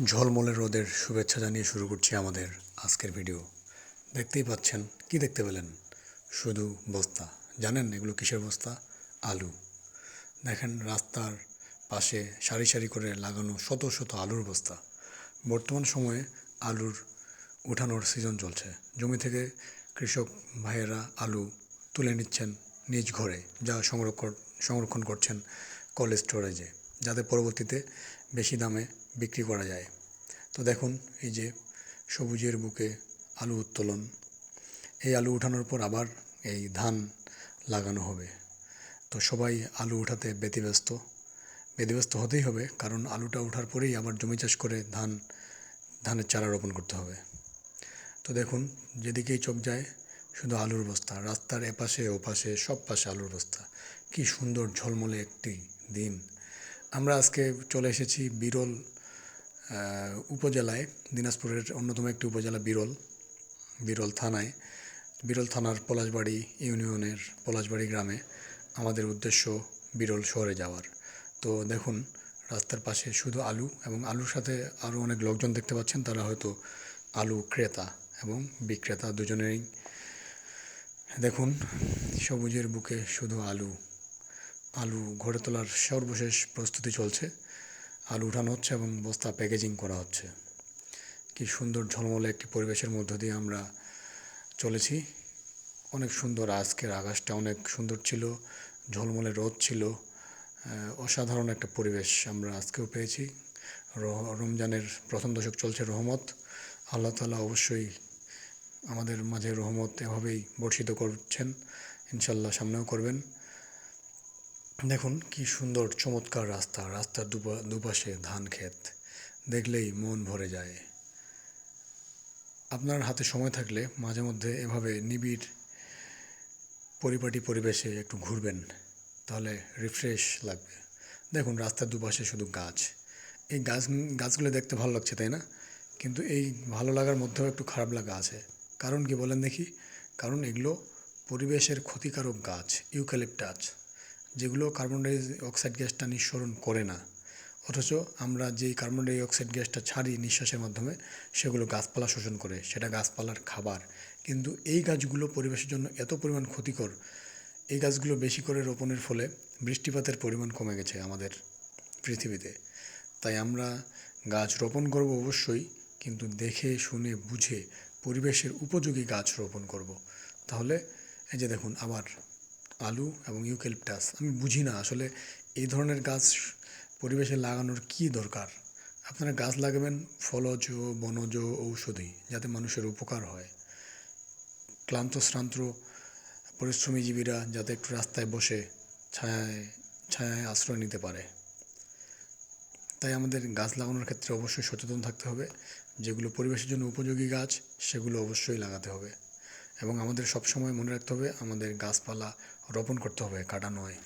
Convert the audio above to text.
ঝলমলে রোদের শুভেচ্ছা জানিয়ে শুরু করছি আমাদের আজকের ভিডিও দেখতেই পাচ্ছেন, কি দেখতে পেলেন? শুধু বস্তা। জানেন এগুলো কিসের বস্তা? আলু। দেখেন রাস্তার পাশে সারি সারি করে লাগানো শত শত আলুর বস্তা। বর্তমান সময়ে আলুর উঠানোর সিজন চলছে। জমি থেকে কৃষক ভাইয়েরা আলু তুলে নিচ্ছেন নিজ ঘরে, যা সংরক্ষণ সংরক্ষণ করছেন কোল্ড স্টোরেজে যাতে পরবর্তীতে বেশি দামে বিক্রি করা যায়। তো দেখুন, এই যে সবুজের বুকে আলু উত্তোলন। এই আলু উঠানোর পর আবার এই ধান লাগানো হবে। তো সবাই আলু উঠাতে ব্যতিব্যস্ত। ব্যতিব্যস্ত হতেই হবে, কারণ আলুটা ওঠার পরেই আবার জমি চাষ করে ধান, ধানের চারা রোপণ করতে হবে। তো দেখুন, যেদিকেই চোখ যায়, শুধু আলুর বস্তা, রাস্তার এপাশে, ওপাশে, সব পাশে আলুর বস্তা। কি সুন্দর ঝলমলে একটি দিন। আমরা আজকে চলে এসেছি বিরল উপজেলায়, দিনাজপুরের অন্যতম একটি উপজেলা বিরল বিরল থানায়। বিরল থানার পলাশবাড়ি ইউনিয়নের পলাশবাড়ি গ্রামে আমাদের উদ্দেশ্য বিরল শহরে যাওয়ার। তো দেখুন, রাস্তার পাশে শুধু আলু এবং আলুর সাথে আরও অনেক লোকজন দেখতে পাচ্ছেন, তারা হয়তো আলু ক্রেতা এবং বিক্রেতা দুজনেরই। দেখুন, সবুজের বুকে শুধু আলু। আলু ঘরে তোলার সর্বশেষ প্রস্তুতি চলছে। আলু উঠানো হচ্ছে এবং বস্তা প্যাকেজিং করা হচ্ছে। কি সুন্দর ঝলমলে একটি পরিবেশের মধ্য দিয়ে আমরা চলেছি। অনেক সুন্দর আজকের আকাশটা অনেক সুন্দর ছিল, ঝলমলে রোদ ছিল অসাধারণ একটা পরিবেশ আমরা আজকেও পেয়েছি। রমজানের প্রথম দশক চলছে রহমত। আল্লাহ তালা অবশ্যই আমাদের মাঝে রহমত এভাবেই বর্ষিত করছেন। ইনশাল্লাহ সামনেও করবেন। দেখুন কি সুন্দর, চমৎকার রাস্তা। রাস্তার দুপা- দুপাশে ধান ক্ষেত। দেখলেই মন ভরে যায়। আপনার হাতে সময় থাকলে মাঝে মধ্যে এভাবে নিবিড় পরিপাটি পরিবেশে একটু ঘুরবেন, তাহলে রিফ্রেশ লাগবে। দেখুন রাস্তার দুপাশে শুধু গাছ। এই গাছ, গাছগুলো দেখতে ভালো লাগছে, তাই না? কিন্তু এই ভালো লাগার মধ্যেও একটু খারাপ লাগা আছে। কারণ কি বলেন দেখি? কারণ এগুলো পরিবেশের ক্ষতিকারক গাছ, ইউক্যালিপটাস। যেগুলো কার্বন ডাই অক্সাইড গ্যাসটা নিঃসরণ করে না। অথচ আমরা যেই কার্বন ডাই অক্সাইড গ্যাসটা ছাড়ি নিঃশ্বাসের মাধ্যমে, সেগুলো গাছপালা শোষণ করে, সেটা গাছপালার খাবার। কিন্তু এই গাছগুলো পরিবেশের জন্য এত পরিমাণ ক্ষতিকর, এই গাছগুলো বেশি করে রোপণের ফলে বৃষ্টিপাতের পরিমাণ কমে গেছে আমাদের পৃথিবীতে। তাই আমরা গাছ রোপণ করব অবশ্যই, কিন্তু দেখে, শুনে, বুঝে পরিবেশের উপযোগী গাছ রোপণ করব। তাহলে এই যে দেখুন, আবার আলু এবং ইউক্যালিপটাস। আমি বুঝি না আসলে এই ধরনের গাছ পরিবেশে লাগানোর কি দরকার? আপনারা গাছ লাগাবেন ফলজ, বনজ ঔষধি, যাতে মানুষের উপকার হয়। ক্লান্ত, শ্রান্ত পরিশ্রমী জীবীরা যাতে একটু রাস্তায় বসে ছায়ায় ছায়ায় আশ্রয় নিতে পারে। তাই আমাদের গাছ লাগানোর ক্ষেত্রে অবশ্যই সচেতন থাকতে হবে। যেগুলো পরিবেশের জন্য উপযোগী গাছ, সেগুলো অবশ্যই লাগাতে হবে। এবং আমাদের সবসময় মনে রাখতে হবে আমাদের গাছপালা রোপণ করতে হবে কাটা নয়।